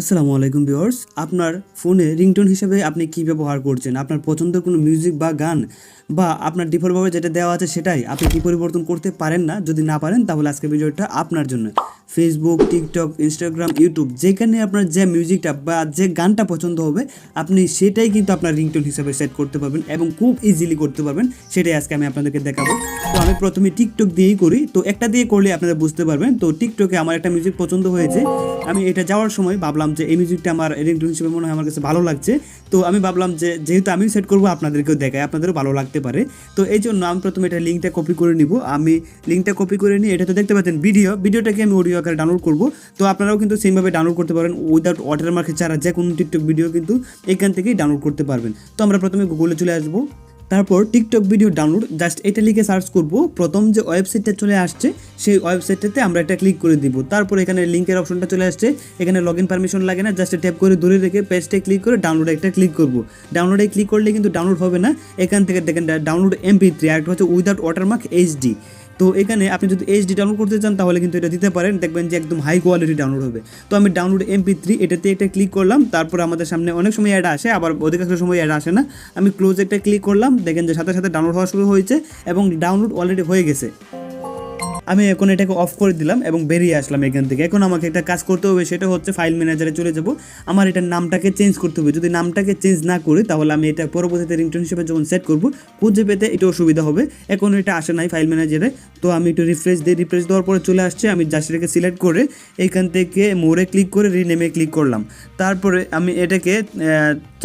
আসসালামু আলাইকুম ভিউয়ার্স, আপনার ফোনে রিংটোন হিসেবে আপনি কি ব্যবহার করছেন? আপনার পছন্দের কোনো মিউজিক বা গান বা আপনার ডিফল্টভাবে যেটা দেওয়া আছে সেটাই আপনি কি পরিবর্তন করতে পারেন না? যদি না পারেন তাহলে আজকে ভিডিওটা আপনার জন্য। ফেসবুক টিকটক ইনস্টাগ্রাম ইউটিউব যেখানে আপনার যে মিউজিকটা বা যে গানটা পছন্দ হবে, আপনি সেটাই কিন্তু আপনার রিংটোন হিসাবে সেট করতে পারবেন এবং খুব ইজিলি করতে পারবেন। সেটাই আজকে আমি আপনাদেরকে দেখাবো। তো আমি প্রথমে টিকটক দিয়েই করি। তো একটা দিয়ে করলে আপনারা বুঝতে পারবেন। তো টিকটকে আমার একটা মিউজিক পছন্দ হয়েছে। আমি এটা যাওয়ার সময় ভাবলাম যে এই মিউজিকটা আমার রিংটোন হিসেবে মনে হয় আমার কাছে ভালো লাগছে। তো আমি ভাবলাম যে যেহেতু আমি সেট করব, আপনাদেরকেও দেখাই। আপনাদেরও ভালো লাগতে পারে। তো এই জন্য আমি প্রথমে এটা লিঙ্কটা কপি করে নিব। আমি লিঙ্কটা কপি করে নিয়ে, এটা তো দেখতে পাচ্ছেন ভিডিও ভিডিওটাকে আমি অডিও আকারে ডাউনলোড করব। তো আপনারাও কিন্তু সেমভাবে ডাউনলোড করতে পারেন উইদাউট ওয়াটারমার্ক ছাড়া যে কোনো টিকটক ভিডিও কিন্তু এখান থেকেই ডাউনলোড করতে পারবেন। তো আমরা প্রথমে গুগলে চলে আসব। তারপর টিকটক ভিডিও ডাউনলোড জাস্ট এটা লিখে সার্চ করব। প্রথম যে ওয়েবসাইটটা চলে আসছে, সেই ওয়েবসাইটটাতে আমরা এটা ক্লিক করে দিব। তারপর এখানে লিঙ্কের অপশনটা চলে আসছে। এখানে লগ ইন পারমিশন লাগে না জাস্ট ট্যাপ করে দূরে রেখে পেজটা ক্লিক করে ডাউনলোড একটা ক্লিক করব। ডাউনলোডে ক্লিক করলে কিন্তু ডাউনলোড হবে না। এখান থেকে দেখেন ডাউনলোড এমপি থ্রি আর হচ্ছে উইদাউট ওয়াটারমার্ক এইচডি তো এখানে আপনি যদি এইচডি ডাউনলোড করতে চান, তাহলে কিন্তু এটা দিতে পারেন। দেখবেন যে একদম হাই কোয়ালিটি ডাউনলোড হবে। তো আমি ডাউনলোড এমপি থ্রি এটাতে একটা ক্লিক করলাম, তারপর আমাদের সামনে অনেক সময় অ্যাড আসে, আবার অধিকাংশ সময় অ্যাড আসে না। আমি ক্লোজ একটা ক্লিক করলাম, দেখেন যে সাথে সাথে ডাউনলোড হওয়া শুরু হয়েছে এবং ডাউনলোড অলরেডি হয়ে গেছে। আমি এখন এটাকে অফ করে দিলাম এবং বেরিয়ে আসলাম এখান থেকে। এখন আমাকে একটা কাজ করতে হবে, সেটা হচ্ছে ফাইল ম্যানেজারে চলে যাব। আমার এটার নামটাকে চেঞ্জ করতে হবে। যদি নামটাকে চেঞ্জ না করি, তাহলে আমি এটা পরবর্তীতে রিংটোন হিসেবে যখন সেট করব, খুঁজে পেতে এটা অসুবিধা হবে। এখন এটা আসে নাই ফাইল ম্যানেজারে তো আমি একটু রিফ্রেশ দিই রিফ্রেশ দেওয়ার পরে চলে আসছে। আমি জাস্ট সিলেক্ট করে এইখান থেকে মোড়ে ক্লিক করে রিনেমে ক্লিক করলাম। তারপরে আমি এটাকে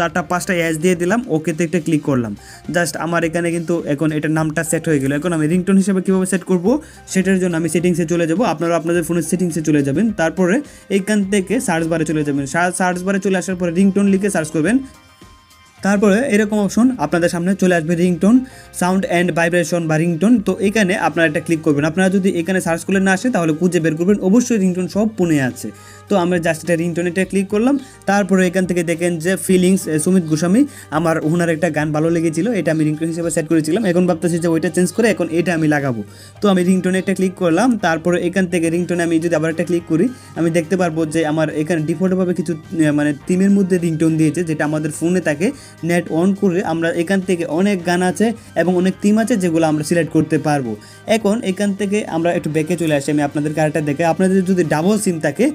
চারটা, পাঁচটা অ্যাজ দিয়ে দিলাম, ওকেতে একটা ক্লিক করলাম। জাস্ট আমার এখানে কিন্তু এখন এটার নামটা সেট হয়ে গেল। এখন আমি রিংটোন হিসেবে কীভাবে সেট করব, সেটার জন্য আমি সেটিংসে চলে যাব। আপনারা আপনাদের ফোনের সেটিংসে চলে যাবেন। তারপরে এইখান থেকে সার্চ বারে চলে যাবেন। সার্চ বারে চলে আসার পরে রিংটোন লিখে সার্চ করবেন। তারপরে এরকম অপশন আপনাদের সামনে চলে আসবে রিংটোন সাউন্ড অ্যান্ড ভাইব্রেশন বা রিংটোন তো এখানে আপনারা একটা ক্লিক করবেন। আপনারা যদি এখানে সার্চ করলে না আসে, তাহলে খুঁজে বের করবেন। অবশ্যই রিংটোন সব ফোনে আছে। তো আমরা জাস্ট এটা এটা ক্লিক করলাম। তারপরে এখান থেকে দেখেন যে ফিলিংস সুমিত গোস্বামী, আমার ওনার একটা গান ভালো লেগেছিল, এটা আমি রিংটোন হিসেবে সেট করেছিলাম। এখন ভাবতেছি যে ওইটা চেঞ্জ করে এখন এটা আমি লাগাবো। তো আমি রিংটোনে একটা ক্লিক করলাম, তারপরে এখান থেকে রিংটোনে আমি যদি আবার একটা ক্লিক করি, আমি দেখতে পারব যে আমার এখানে ডিফল্টভাবে কিছু মানে টিমের মধ্যে রিংটোন দিয়েছে, যেটা আমাদের ফোনে থাকে নেট অন করে আমরা এখান থেকে অনেক গান আছে এবং অনেক থিম আছে যেগুলো আমরা সিলেক্ট করতে পারব। এখন এখান থেকে আমরা একটু ব্যাকে চলে আসি, আমি আপনাদের কার্ডটা দেখে আপনাদের যদি ডাবল সিম থাকে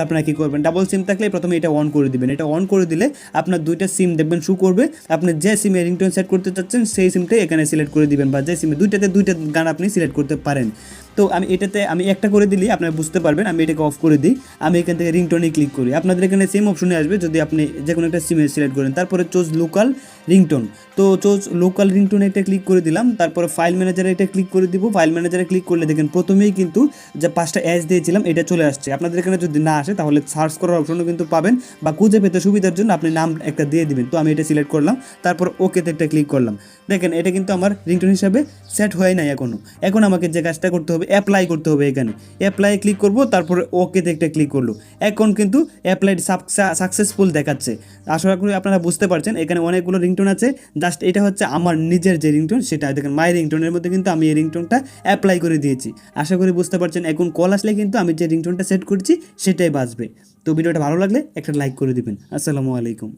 তাহলে আপনারা কী করবেন? ডাবল সিম থাকলে প্রথমে এটা অন করে দিবেন। এটা অন করে দিলে আপনার দুইটা সিম দেখবেন শু করবে। আপনি যে সিমে রিংটোন সেট করতে চাচ্ছেন, সেই সিমটাই এখানে সিলেক্ট করে দিবেন বা যে সিমে দুইটাতে দুইটা গান আপনি সিলেক্ট করতে পারেন। তো আমি এটাতে আমি একটা করে দিলে, আপনারা বুঝতে পারবেন, আমি এটাকে অফ করে দিই। আমি এখান থেকে রিংটোনে ক্লিক করি। আপনাদের এখানে সেম অপশনে আসবে, যদি আপনি যে কোনো একটা সিমে সিলেক্ট করেন। তারপরে চোজ লোকাল রিংটোন তো চোজ লোকাল রিংটোনে একটা ক্লিক করে দিলাম। তারপরে ফাইল ম্যানেজারে এটা ক্লিক করে দিব। ফাইল ম্যানেজারে ক্লিক করলে দেখেন, প্রথমেই কিন্তু যে পাঁচটা অ্যাজ দিয়েছিলাম, এটা চলে আসছে। আপনাদের এখানে যদি না আসে, তাহলে সার্চ করার অপশনও কিন্তু পাবেন বা খুঁজে পেতে সুবিধার জন্য আপনি নাম একটা দিয়ে দিবেন। তো আমি এটা সিলেক্ট করলাম। তারপর ওকেতে একটা ক্লিক করলাম। দেখেন, এটা কিন্তু আমার রিংটোন হিসাবে সেট হয় নাই এখনও এখন আমাকে যে কাজটা করতে হবে অ্যাপ্লাই করতে হবে এখানে। অ্যাপ্লাই ক্লিক করব, তারপরে ওকেতে একটা ক্লিক করল। এখন কিন্তু অ্যাপ্লাইড সাকসেসফুল দেখাচ্ছে। আশা করি আপনারা বুঝতে পারছেন, এখানে অনেকগুলো রিংটোন আছে। জাস্ট এটা হচ্ছে আমার নিজের যে রিংটোন সেটা দেখেন মাই রিংটোনের মধ্যে কিন্তু আমি এই রিংটোনটা অ্যাপ্লাই করে দিয়েছি। আশা করি বুঝতে পারছেন, এখন কল আসলে কিন্তু আমি যে রিংটোনটা সেট করছি, সেটাই বাজবে। তো ভিডিওটা ভালো লাগলে একটা লাইক করে দিবেন। আসসালামু আলাইকুম।